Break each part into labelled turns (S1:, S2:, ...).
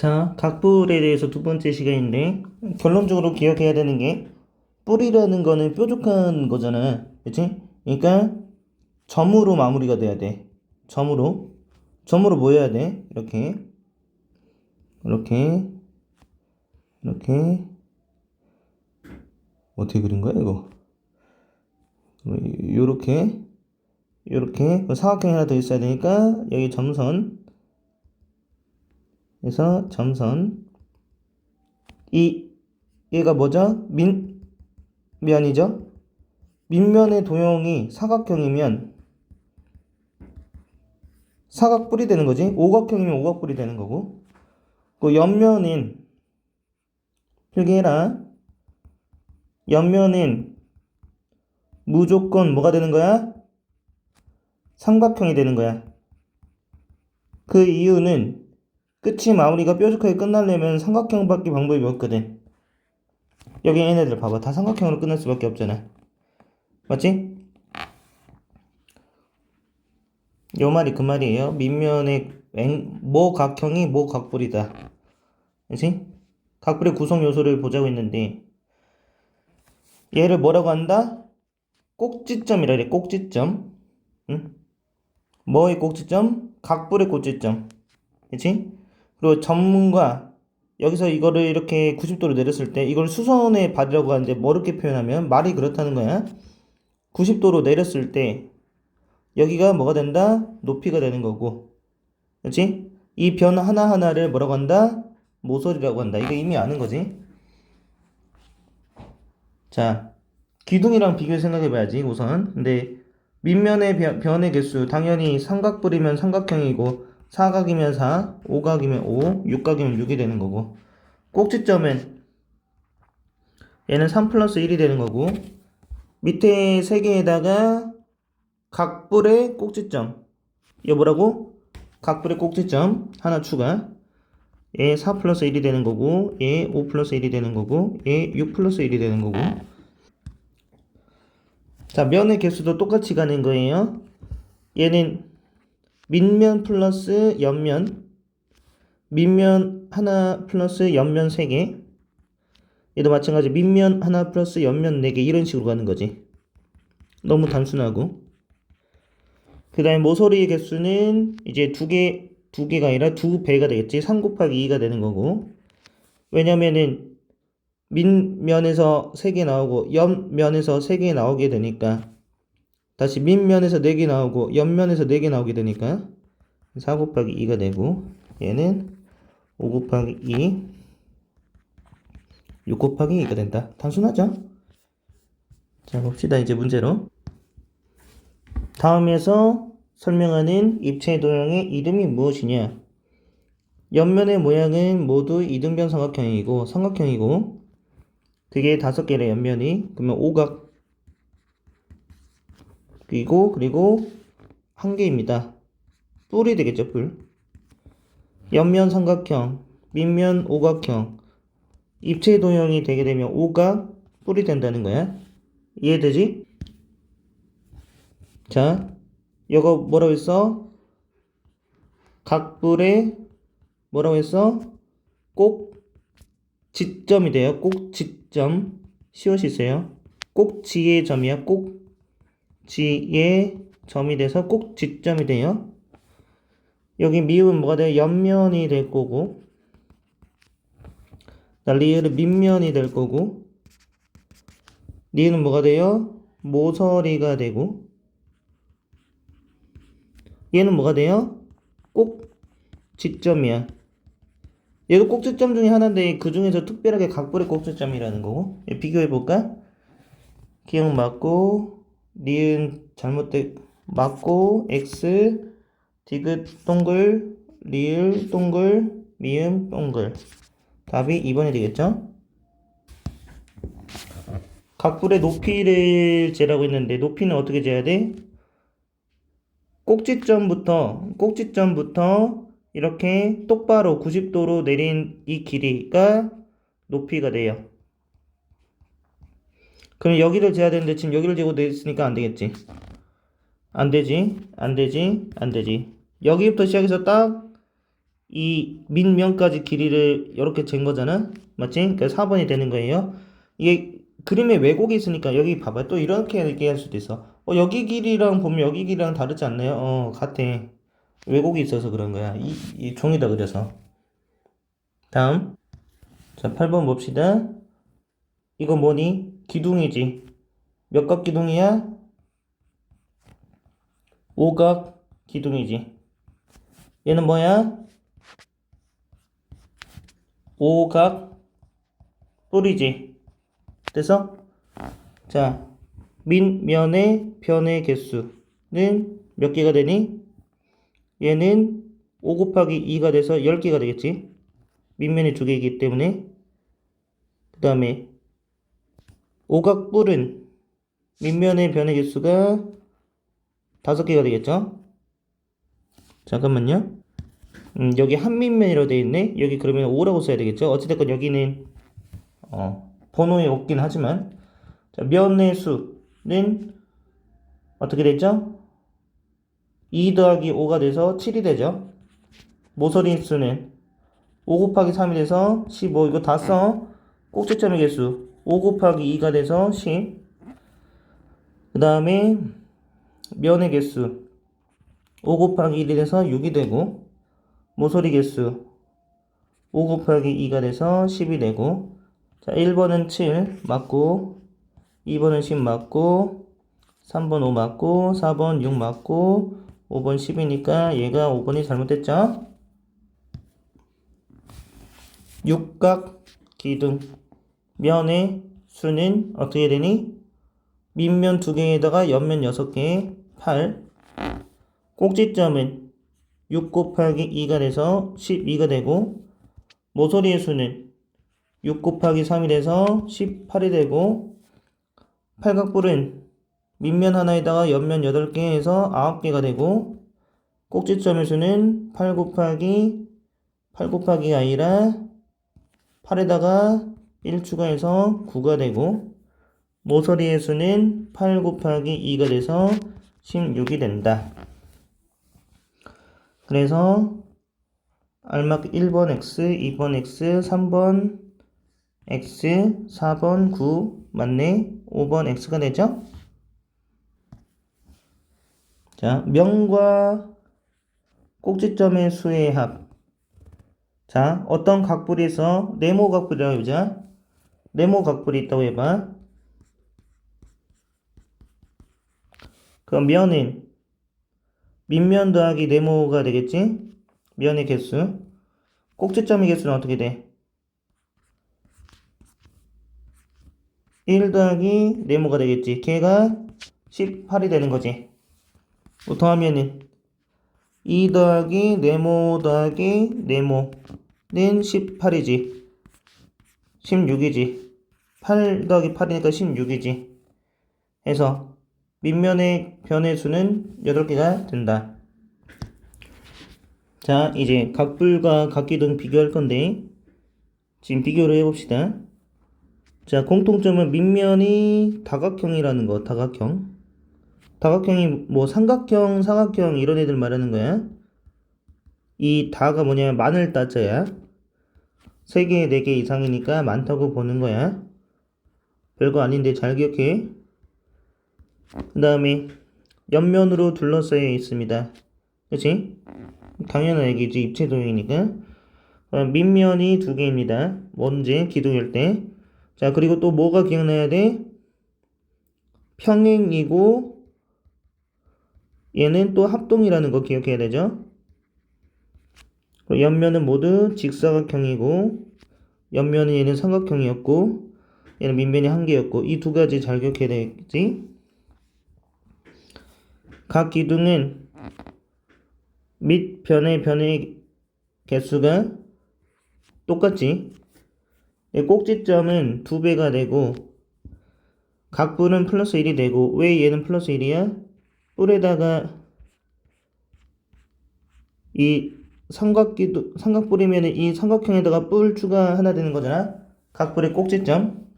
S1: 자, 각불에 대해서 두 번째 시간인데 결론적으로 기억해야 되는 게 뿔이라는 거는 뾰족한 거잖아. 그치? 그러니까 점으로 마무리가 돼야 돼. 점으로. 점으로 뭐 해야 돼? 이렇게. 이렇게. 이렇게. 어떻게 그린 거야, 이거? 요렇게. 요렇게. 그 사각형이 하나 더 있어야 되니까 여기 점선. 그래서 점선 이 얘가 뭐죠? 민 면이죠? 밑면의 도형이 사각형이면 사각뿔이 되는 거지. 오각형이면 오각뿔이 되는 거고. 그 옆면인 필기해라. 옆면인 무조건 뭐가 되는 거야? 삼각형이 되는 거야. 그 이유는 끝이 마무리가 뾰족하게 끝나려면 삼각형밖에 방법이 없거든. 여기 얘네들 봐봐. 다 삼각형으로 끝날 수밖에 없잖아. 맞지? 요 말이 그 말이에요. 밑면의 앵, 모각형이 모각불이다. 그치? 각불의 구성 요소를 보자고 했는데 얘를 뭐라고 한다? 꼭지점이라 그래. 꼭지점. 응? 뭐의 꼭지점? 각불의 꼭지점. 그치? 그리고 전문가 여기서 이거를 이렇게 90도로 내렸을 때 이걸 수선의 발이라고 하는데 뭐 이렇게 표현하면 말이 그렇다는 거야. 90도로 내렸을 때 여기가 뭐가 된다? 높이가 되는 거고. 그렇지? 이 변 하나하나를 뭐라고 한다? 모서리라고 한다. 이거 이미 아는 거지. 자, 기둥이랑 비교해 생각해 봐야지, 우선. 근데 밑면의 변- 변의 개수 당연히 삼각뿔이면 삼각형이고 사각이면 4, 오각이면 5, 육각이면 6이 되는 거고 꼭지점은 얘는 3 플러스 1이 되는 거고 밑에 세 개에다가 각불의 꼭지점. 이거 뭐라고? 각불의 꼭지점. 하나 추가. 얘 4 플러스 1이 되는 거고 얘 5 플러스 1이 되는 거고 얘 6 플러스 1이 되는 거고. 자 면의 개수도 똑같이 가는 거예요. 얘는 밑면 플러스 옆면 밑면 하나 플러스 옆면 3개. 얘도 마찬가지. 밑면 하나 플러스 옆면 4개. 이런 식으로 가는 거지. 너무 단순하고. 그 다음에 모서리의 개수는 이제 두 개, 두 개가 아니라 두 배가 되겠지. 3 곱하기 2가 되는 거고. 왜냐면은 밑면에서 3개 나오고 옆면에서 3개 나오게 되니까 다시 밑면에서 4개 나오고 옆면에서 4개 나오게 되니까 4 곱하기 2가 되고 얘는 5 곱하기 2 6 곱하기 2가 된다. 단순하죠? 자 봅시다 이제 문제로 다음에서 설명하는 입체 도형의 이름이 무엇이냐 옆면의 모양은 모두 이등변 삼각형이고 삼각형이고 그게 다섯 개래 옆면이 그러면 오각 그리고 그리고 한 개입니다. 뿔이 되겠죠, 뿔. 옆면 삼각형, 밑면 오각형, 입체 도형이 되게 되면 오각 뿔이 된다는 거야. 이해되지? 자, 이거 뭐라고 했어? 각뿔에 뭐라고 했어? 꼭 지점이 돼요. 꼭 지점. 있어요. 꼭지의 점이야. 꼭 지의 점이 돼서 꼭 지점이 돼요. 여기 미음은 뭐가 돼요? 옆면이 될 거고 자, 리을은 밑면이 될 거고 리을은 뭐가 돼요? 모서리가 되고 얘는 뭐가 돼요? 꼭 지점이야. 얘도 꼭지점 중에 하나인데 그 중에서 특별하게 각불의 꼭지점이라는 거고 얘 비교해 볼까? 기억 맞고 니은 잘못된 맞고 x 디귿 동글 리을 동글 미음 동글 답이 2번이 되겠죠? 각불의 높이를 재라고 했는데 높이는 어떻게 재야 돼? 꼭지점부터 꼭지점부터 이렇게 똑바로 90도로 내린 이 길이가 높이가 돼요. 그럼 여기를 재야 되는데 지금 여기를 재고 있으니까 안 되겠지. 안 되지, 안 되지, 안 되지. 여기부터 시작해서 딱 이 밑면까지 길이를 이렇게 잰 거잖아. 맞지? 그러니까 4번이 되는 거예요. 이게 그림에 왜곡이 있으니까 여기 봐봐. 또 이렇게 얘기할 수도 있어. 어, 여기 길이랑 보면 여기 길이랑 다르지 않나요? 어, 같아. 왜곡이 있어서 그런 거야. 이, 이 종이다 그래서. 다음. 자, 8번 봅시다. 이거 뭐니? 기둥이지. 몇 각 기둥이야? 오각 기둥이지. 얘는 뭐야? 오각 뿔이지. 됐어? 자, 밑면의 변의 개수는 몇 개가 되니? 얘는 5 곱하기 2가 돼서 10개가 되겠지. 밑면이 두 개이기 때문에. 그 다음에 오각뿔은 밑면의 변의 개수가 다섯 개가 되겠죠? 잠깐만요. 음, 여기 한밑면이라고 되어 있네. 여기 그러면 5라고 써야 되겠죠? 어찌됐건 여기는 어, 번호에 없긴 하지만 자, 면의 수는 어떻게 됐죠? 2 더하기 5가 돼서 7이 되죠. 모서리 수는 5 곱하기 3이 돼서 15 이거 다 써. 꼭지점의 개수 5 곱하기 2가 돼서 10. 그 다음에 면의 개수 5 곱하기 1이 돼서 6이 되고 모서리 개수 5 곱하기 2가 돼서 10이 되고 자 1번은 7 맞고 2번은 10 맞고 3번 5 맞고 4번 6 맞고 5번 10이니까 얘가 5번이 잘못됐죠? 육각 기둥 면의 수는 어떻게 되니? 밑면 2개에다가 옆면 6개 8 꼭지점은 6 곱하기 2가 돼서 12가 되고 모서리의 수는 6 곱하기 3이 돼서 18이 되고 팔각뿔은 밑면 하나에다가 옆면 8개 해서 9개가 되고 꼭지점의 수는 8 곱하기 8 곱하기가 아니라 8에다가 1 추가해서 9가 되고 모서리의 수는 8 곱하기 2가 돼서 16이 된다. 그래서 알맞게 1번 X, 2번 X, 3번 X, 4번 9 맞네. 5번 X가 되죠? 자, 명과 꼭지점의 수의 합. 자, 어떤 각불에서 네모 각불이라고 해보자. 네모 각불이 있다고 해봐. 그럼 면은 밑면 더하기 네모가 되겠지? 면의 개수. 꼭지점의 개수는 어떻게 돼? 1 더하기 네모가 되겠지. 걔가 18이 되는 거지. 뭐 더하면은 2 더하기 네모 더하기 네모는 18이지. 16이지. 8 더하기 8이니까 16이지. 해서 밑면의 변의 수는 8개가 된다. 자, 이제 각불과 각기둥 비교할 건데 지금 비교를 해봅시다. 자, 공통점은 밑면이 다각형이라는 거, 다각형. 다각형이 뭐 삼각형, 사각형 이런 애들 말하는 거야. 이 다가 뭐냐면 많을 따자야. 3개, 4개 이상이니까 많다고 보는 거야. 별거 아닌데 잘 기억해. 그 다음에 옆면으로 둘러싸여 있습니다. 그치? 당연한 얘기지. 입체 도형이니까. 그럼 밑면이 두 개입니다. 언제? 기둥일 때. 자, 그리고 또 뭐가 기억나야 돼? 평행이고 얘는 또 합동이라는 거 기억해야 되죠? 옆면은 모두 직사각형이고 옆면은 얘는 삼각형이었고 얘는 밑면이 한 개였고 이 두 가지 잘 기억해야 되겠지? 각 기둥은 밑변의 변의 개수가 똑같지? 이 꼭지점은 두 배가 되고 각불은 플러스 1이 되고 왜 얘는 플러스 1이야? 뿔에다가 이 삼각기도 삼각뿔이면 이 삼각형에다가 뿔 추가 하나 되는 거잖아. 각불의 꼭지점.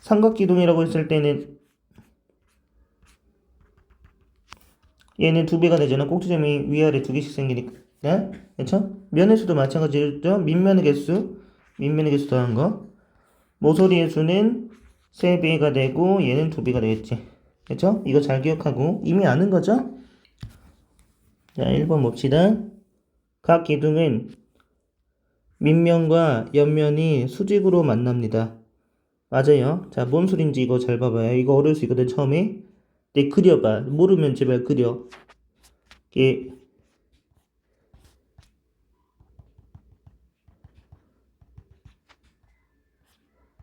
S1: 삼각기둥이라고 했을 때는 얘는 두 배가 되잖아. 꼭지점이 위아래 두 개씩 생기니까 그렇죠? 면의 수도 마찬가지죠. 밑면의 개수, 밑면의 개수 더한 거. 모서리의 수는 3배가 되고 얘는 2배가 되겠지. 그렇죠? 이거 잘 기억하고 이미 아는 거죠? 자, 1번 봅시다. 각 기둥은 밑면과 옆면이 수직으로 만납니다. 맞아요. 자, 뭔 소린지 이거 잘 봐봐요. 이거 어려울 수 있거든, 처음에. 네, 그려봐. 모르면 제발 그려. 이게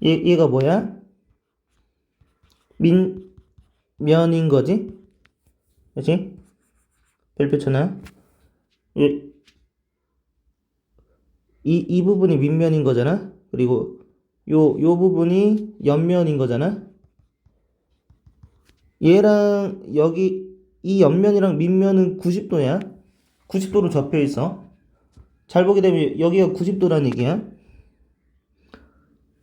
S1: 얘, 얘가 뭐야? 민, 면인 거지? 그치? 쳐놔. 이, 이, 이 부분이 밑면인 거잖아? 그리고 요, 요 부분이 옆면인 거잖아? 얘랑 여기 이 옆면이랑 밑면은 90도야. 90도로 접혀 있어. 잘 보게 되면 여기가 90도란 얘기야.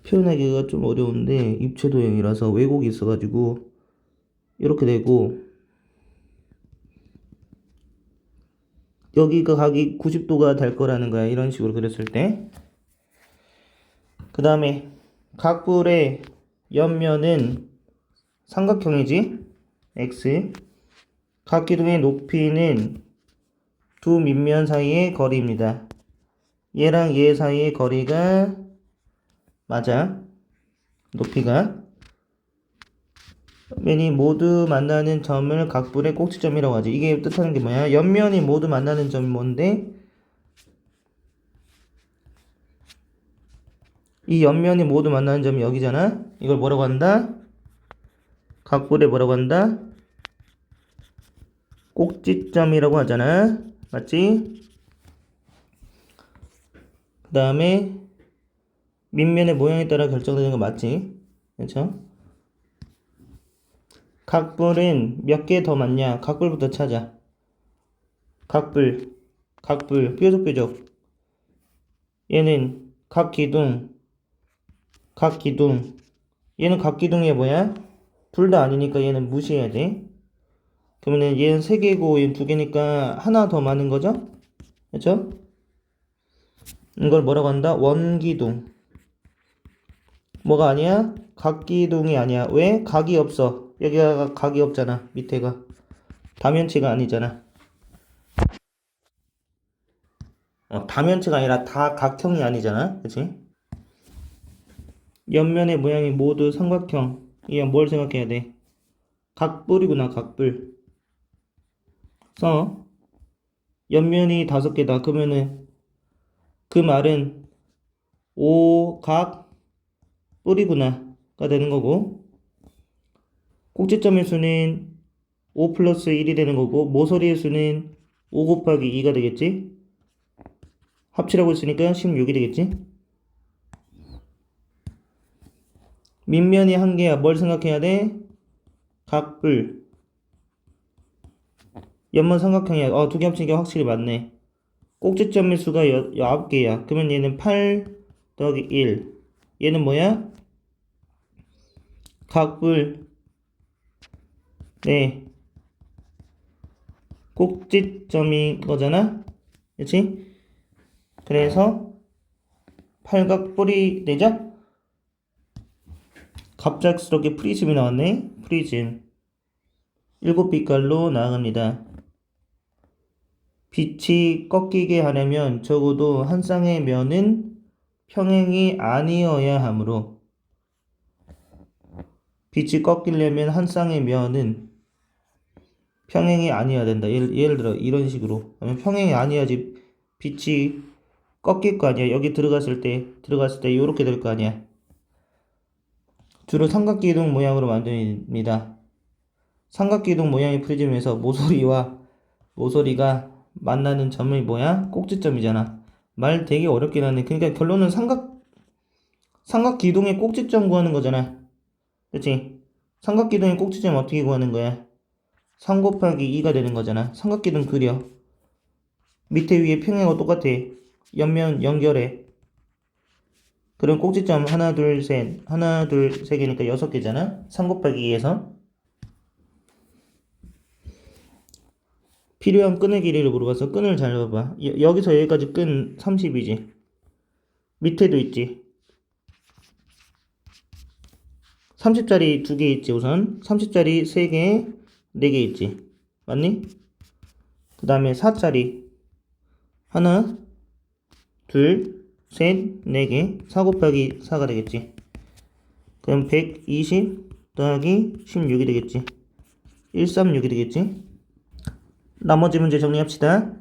S1: 표현하기가 좀 어려운데 입체 도형이라서 왜곡이 있어가지고 이렇게 되고 여기가 각이 90도가 될 거라는 거야. 이런 식으로 그렸을 때. 그 다음에 각불의 옆면은 삼각형이지. x. 각 기둥의 높이는 두 밑면 사이의 거리입니다. 얘랑 얘 사이의 거리가 맞아. 높이가. 면이 모두 만나는 점을 각불의 꼭지점이라고 하지. 이게 뜻하는 게 뭐야? 옆면이 모두 만나는 점이 뭔데? 이 옆면이 모두 만나는 점이 여기잖아. 이걸 뭐라고 한다? 각불의 뭐라고 한다? 꼭지점이라고 하잖아. 맞지? 그 다음에 밑면의 모양에 따라 결정되는 거 맞지? 그렇죠? 각불은 몇개 더 맞냐? 각불부터 찾아. 각불, 각불, 뾰족뾰족. 얘는 각 기둥, 각 기둥. 얘는 각 기둥이 뭐야? 둘 다 아니니까 얘는 무시해야 돼. 그러면 얘는 세 개고 얘는 두 개니까 하나 더 많은 거죠? 그렇죠? 이걸 뭐라고 한다? 원기둥. 뭐가 아니야? 각기둥이 아니야. 왜? 각이 없어. 여기가 각이 없잖아. 밑에가. 다면체가 아니잖아. 어, 다면체가 아니라 다 각형이 아니잖아. 그치? 옆면의 모양이 모두 삼각형. 이건 뭘 생각해야 돼? 각뿔이구나, 각뿔. 써. 옆면이 다섯 개다. 그러면은 그 말은 오각 뿌리구나가 되는 거고 꼭지점의 수는 5 플러스 1이 되는 거고 모서리의 수는 5 곱하기 2가 되겠지? 합치라고 했으니까 16이 되겠지? 밑면이 한 개야. 뭘 생각해야 돼? 각불. 옆면 삼각형이야. 어, 두 개 합치니까 확실히 맞네. 꼭지점의 수가 9개야. 그러면 얘는 8 더하기 1 얘는 뭐야? 각불 네. 꼭지점인 거잖아? 그치? 그래서 팔각뿔이 되죠? 갑작스럽게 프리즘이 나왔네. 프리즘. 일곱 빛깔로 나아갑니다. 빛이 꺾이게 하려면 적어도 한 쌍의 면은 평행이 아니어야 하므로 빛이 꺾이려면 한 쌍의 면은 평행이 아니어야 된다. 예를, 예를 들어 이런 식으로 평행이 아니어야지 빛이 꺾일 거 아니야. 여기 들어갔을 때 들어갔을 때 이렇게 될 거 아니야. 주로 삼각기둥 모양으로 만듭니다. 삼각기둥 모양의 프리즘에서 모서리와 모서리가 만나는 점이 뭐야? 꼭지점이잖아. 말 되게 어렵긴 하네. 그러니까 결론은 삼각 삼각기둥의 꼭지점 구하는 거잖아. 그치? 삼각기둥의 꼭지점 어떻게 구하는 거야? 3 곱하기 2가 되는 거잖아. 삼각기둥 그려. 밑에 위에 평행하고 똑같아. 옆면 연결해. 그럼 꼭지점 하나 둘 셋 하나 둘 세 개니까 여섯 개잖아. 3 곱하기 2에서 필요한 끈의 길이를 물어봐서 끈을 잘 봐봐. 여, 여기서 여기까지 끈 30이지. 밑에도 있지. 30짜리 두 개 있지, 우선. 30짜리 3개, 4개 있지. 맞니? 그 다음에 4짜리. 하나, 둘, 셋, 네 개. 4 곱하기 4가 되겠지. 그럼 120 더하기 16이 되겠지. 136이 되겠지. 나머지 문제 정리합시다.